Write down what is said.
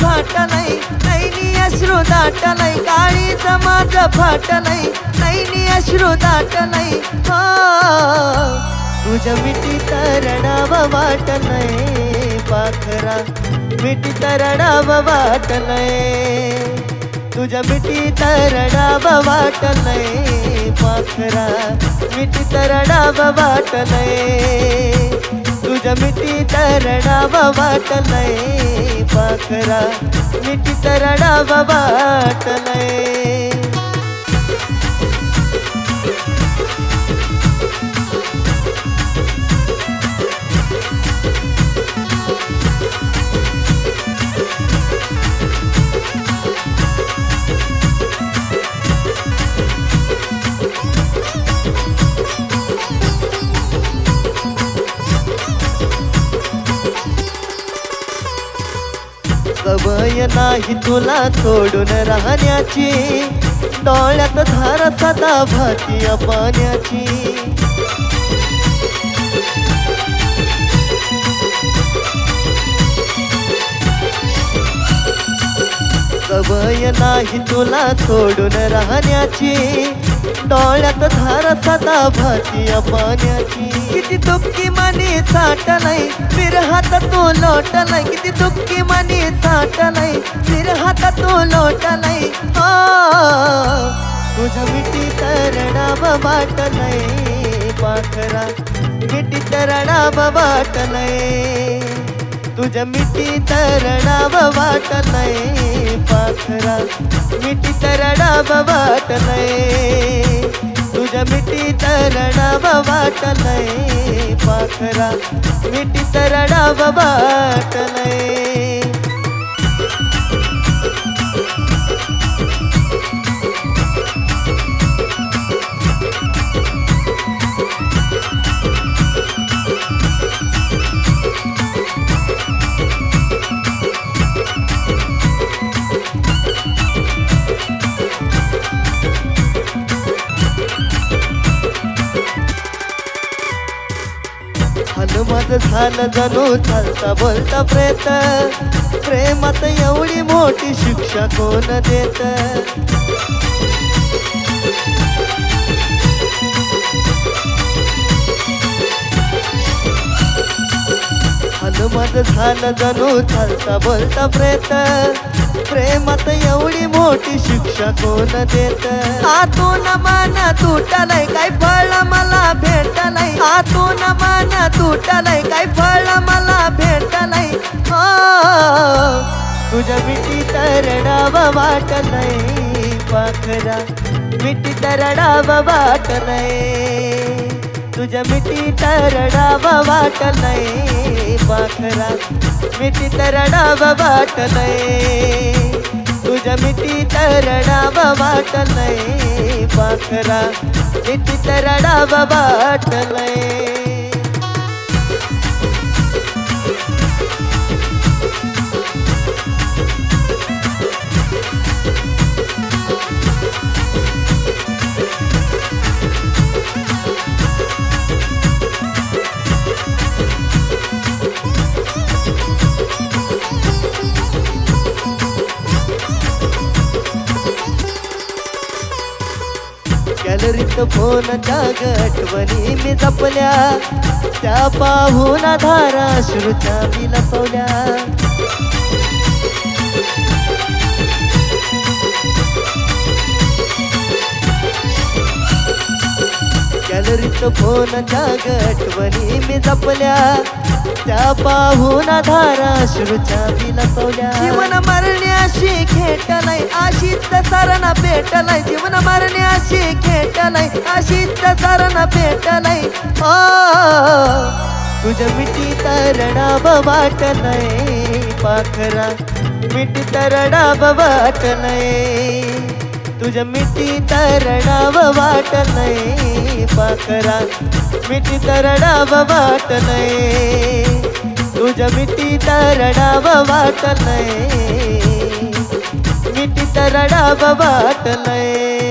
फाटलय नैनी अश्रू दाटलय काळीच फाट नाही नैनी अश्रू नाही. हो तुझ्या मिठी तरडाव वाट नाही पाखरा मिठी तरडाव वाट नाही. तुझ्या मिठी तरडाव वाट नाही पाखरा मिठी तरडाव वाट नाही. मिठी तरणाव वाटलय पाखरा मिठी तरणाव वाटलय. सवय नाही तुला सोडून राहण्याची. डोळ्यात धार सदा भाती पाण्याची सवय नाही तुला सोडून राहण्याची. डोळ्यात धार सदा भाती पाण्याची किती दुःखी मनी नाही विरहात तू नाही. किती दुःखी मनी नाही विरहात तू लोट नाही. तुझ्या मिठी तरणाव नाही. पाखरा मिठी बाट नाही. तुझ्या मिठी तरणाव नाही पाखरा. मिठी तरणाव वाटलय तुझ्या मिठी तरणाव नाही पाखरा. मिठी तरणाव हनुमत झालं जणू चालता बोलता प्रेत. प्रेमात एवढी मोठी शिक्षा कोण देत? हनुमत झालं जणू चालता बोलता प्रेत. प्रेमात एवढी मोठी शिक्षा कोण देत? आतून मन तुटलय काय फळ मला भेटलय. आतून मन तरडाव वाटलय पाखरा मिठी तरडाव वाटलय तुझ्या मिठी तरडाव वाटलय पाखरा मिठी तरडाव वाटलय तुझ्या मिठी तरडाव वाटलय पाखरा मिठी तरडाव वाटलय गॅलरीत फोनच्या आठवणी मी जपल्या. त्या पाहून धारा श्रुत्या मी लपवल्या. गॅलरीत फोनच्या आठवणी मी जपल्या. त्या पाहून धारा श्रुत्या मी लपवल्या. जीवन मरण्याशी खेटलय आशीच सारण भेटलय जीवन मरण्याशी खेटलय आशीच सारण भेटलय ओ तुझ्या मिठी तरडाव वाटलय पाखरा मिठी तरडाव वाटलय तुझ्या मिठी तरडाव वाटलय पाखरा मिठी तरडाव वाटलय तुझ्या मिठी तरडाव वाटलय रडावं वाटलंय.